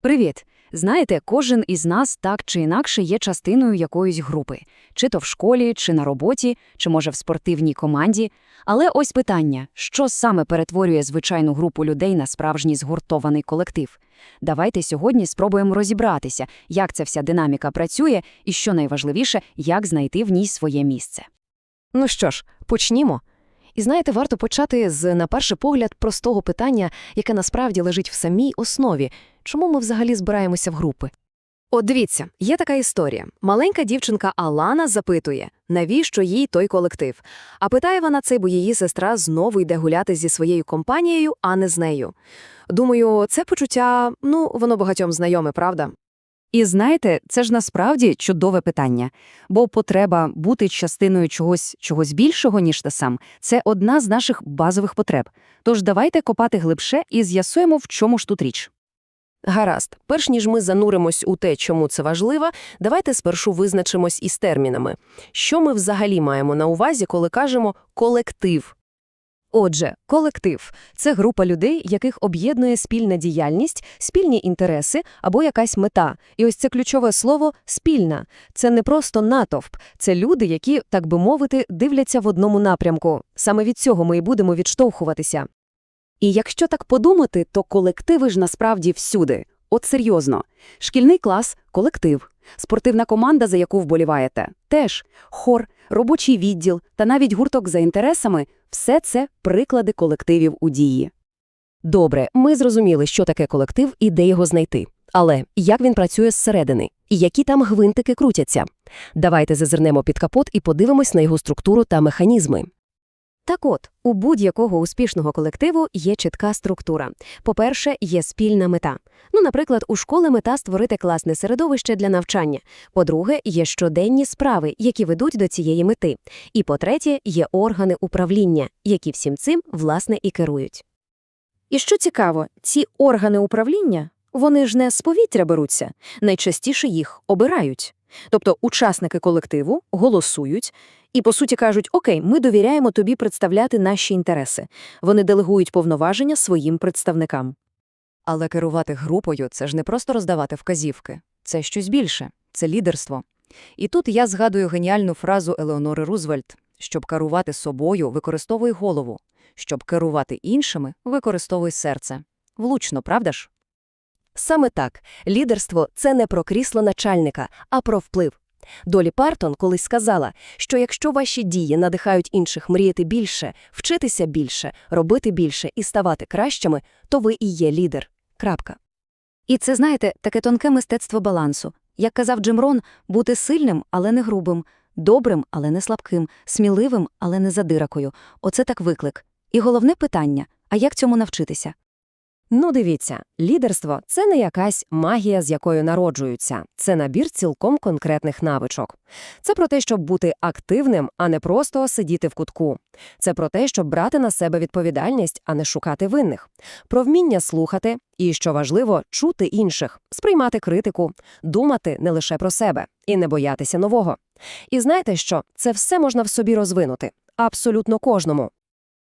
Привіт! Знаєте, кожен із нас так чи інакше є частиною якоїсь групи. Чи то в школі, чи на роботі, чи може в спортивній команді. Але ось питання, що саме перетворює звичайну групу людей на справжній згуртований колектив? Давайте сьогодні спробуємо розібратися, як ця вся динаміка працює і, що найважливіше, як знайти в ній своє місце. Ну що ж, почнімо. І знаєте, варто почати з, на перший погляд, простого питання, яке насправді лежить в самій основі. Чому ми взагалі збираємося в групи? От дивіться, є така історія. Маленька дівчинка Алана запитує, навіщо їй той колектив. А питає вона це, бо її сестра знову йде гуляти зі своєю компанією, а не з нею. Думаю, це почуття, ну, воно багатьом знайоме, правда? І знаєте, це ж насправді чудове питання, бо потреба бути частиною чогось, чогось більшого, ніж ти сам, це одна з наших базових потреб. Тож давайте копати глибше і з'ясуємо, в чому ж тут річ. Гаразд, перш ніж ми зануримось у те, чому це важливо, давайте спершу визначимось із термінами. Що ми взагалі маємо на увазі, коли кажемо «колектив»? Отже, колектив – це група людей, яких об'єднує спільна діяльність, спільні інтереси або якась мета. І ось це ключове слово «спільна». Це не просто натовп, це люди, які, так би мовити, дивляться в одному напрямку. Саме від цього ми і будемо відштовхуватися. І якщо так подумати, то колективи ж насправді всюди. От серйозно. Шкільний клас – колектив. Спортивна команда, за яку вболіваєте – теж. Хор, робочий відділ та навіть гурток за інтересами – все це приклади колективів у дії. Добре, ми зрозуміли, що таке колектив і де його знайти. Але як він працює зсередини? І які там гвинтики крутяться? Давайте зазирнемо під капот і подивимось на його структуру та механізми. Так от, у будь-якого успішного колективу є чітка структура. По-перше, є спільна мета. Ну, наприклад, у школи мета створити класне середовище для навчання. По-друге, є щоденні справи, які ведуть до цієї мети. І по-третє, є органи управління, які всім цим, власне, і керують. І що цікаво, ці органи управління, вони ж не з повітря беруться, найчастіше їх обирають. Тобто учасники колективу голосують і, по суті, кажуть, окей, ми довіряємо тобі представляти наші інтереси. Вони делегують повноваження своїм представникам. Але керувати групою – це ж не просто роздавати вказівки. Це щось більше. Це лідерство. І тут я згадую геніальну фразу Елеонори Рузвельт. Щоб керувати собою, використовуй голову. Щоб керувати іншими, використовуй серце. Влучно, правда ж? Саме так, лідерство – це не про крісло начальника, а про вплив. Долі Партон колись сказала, що якщо ваші дії надихають інших мріяти більше, вчитися більше, робити більше і ставати кращими, то ви і є лідер. Крапка. І це, знаєте, таке тонке мистецтво балансу. Як казав Джим Рон, бути сильним, але не грубим, добрим, але не слабким, сміливим, але не задиракою. Оце так виклик. І головне питання – а як цьому навчитися? Ну, дивіться, лідерство – це не якась магія, з якою народжуються. Це набір цілком конкретних навичок. Це про те, щоб бути активним, а не просто сидіти в кутку. Це про те, щоб брати на себе відповідальність, а не шукати винних. Про вміння слухати і, що важливо, чути інших, сприймати критику, думати не лише про себе і не боятися нового. І знаєте що? Це все можна в собі розвинути. Абсолютно кожному.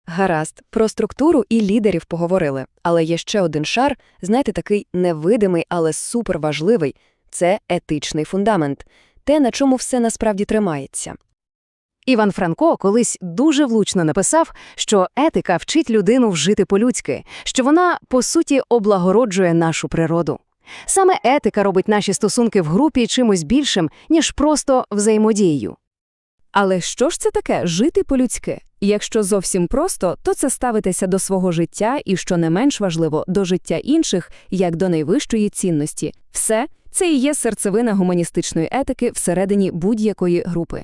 Гаразд, про структуру і лідерів поговорили. Але є ще один шар, знаєте, такий невидимий, але суперважливий – це етичний фундамент. Те, на чому все насправді тримається. Іван Франко колись дуже влучно написав, що етика вчить людину вжити по-людськи, що вона, по суті, облагороджує нашу природу. Саме етика робить наші стосунки в групі чимось більшим, ніж просто взаємодією. Але що ж це таке жити по-людськи? Якщо зовсім просто, то це ставитися до свого життя і, що не менш важливо, до життя інших, як до найвищої цінності. Все це і є серцевина гуманістичної етики всередині будь-якої групи.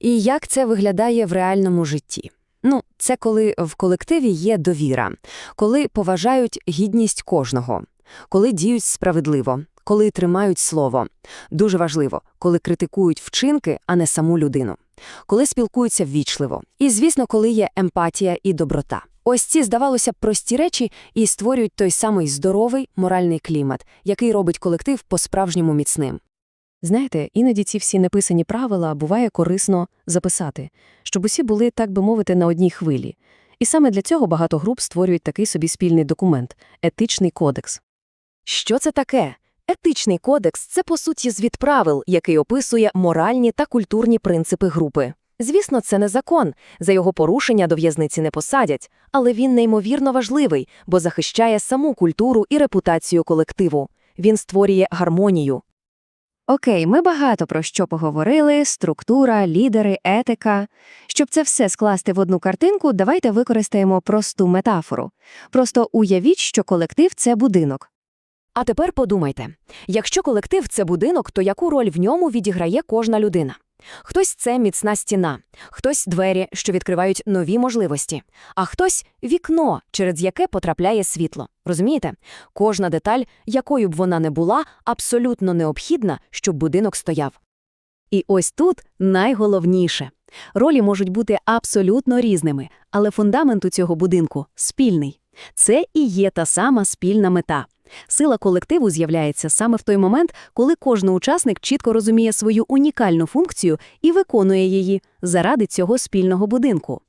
І як це виглядає в реальному житті? Ну, це коли в колективі є довіра, коли поважають гідність кожного, коли діють справедливо, коли тримають слово. Дуже важливо, коли критикують вчинки, а не саму людину. Коли спілкуються ввічливо. І, звісно, коли є емпатія і доброта. Ось ці, здавалося прості речі і створюють той самий здоровий моральний клімат, який робить колектив по-справжньому міцним. Знаєте, іноді ці всі неписані правила буває корисно записати, щоб усі були, так би мовити, на одній хвилі. І саме для цього багато груп створюють такий собі спільний документ етичний кодекс. Що це таке? Етичний кодекс – це, по суті, звіт правил, який описує моральні та культурні принципи групи. Звісно, це не закон, за його порушення до в'язниці не посадять, але він неймовірно важливий, бо захищає саму культуру і репутацію колективу. Він створює гармонію. Окей, ми багато про що поговорили: структура, лідери, етика. Щоб це все скласти в одну картинку, давайте використаємо просту метафору. Просто уявіть, що колектив це будинок. А тепер подумайте, якщо колектив – це будинок, то яку роль в ньому відіграє кожна людина? Хтось – це міцна стіна, хтось – двері, що відкривають нові можливості, а хтось – вікно, через яке потрапляє світло. Розумієте? Кожна деталь, якою б вона не була, абсолютно необхідна, щоб будинок стояв. І ось тут найголовніше. Ролі можуть бути абсолютно різними, але фундамент у цього будинку – спільний. Це і є та сама спільна мета. Сила колективу з'являється саме в той момент, коли кожен учасник чітко розуміє свою унікальну функцію і виконує її заради цього спільного будинку.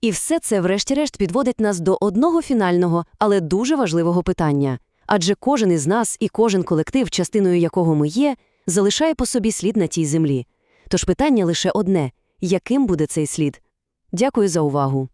І все це, врешті-решт, підводить нас до одного фінального, але дуже важливого питання. Адже кожен із нас і кожен колектив, частиною якого ми є, залишає по собі слід на тій землі. Тож питання лише одне – яким буде цей слід? Дякую за увагу.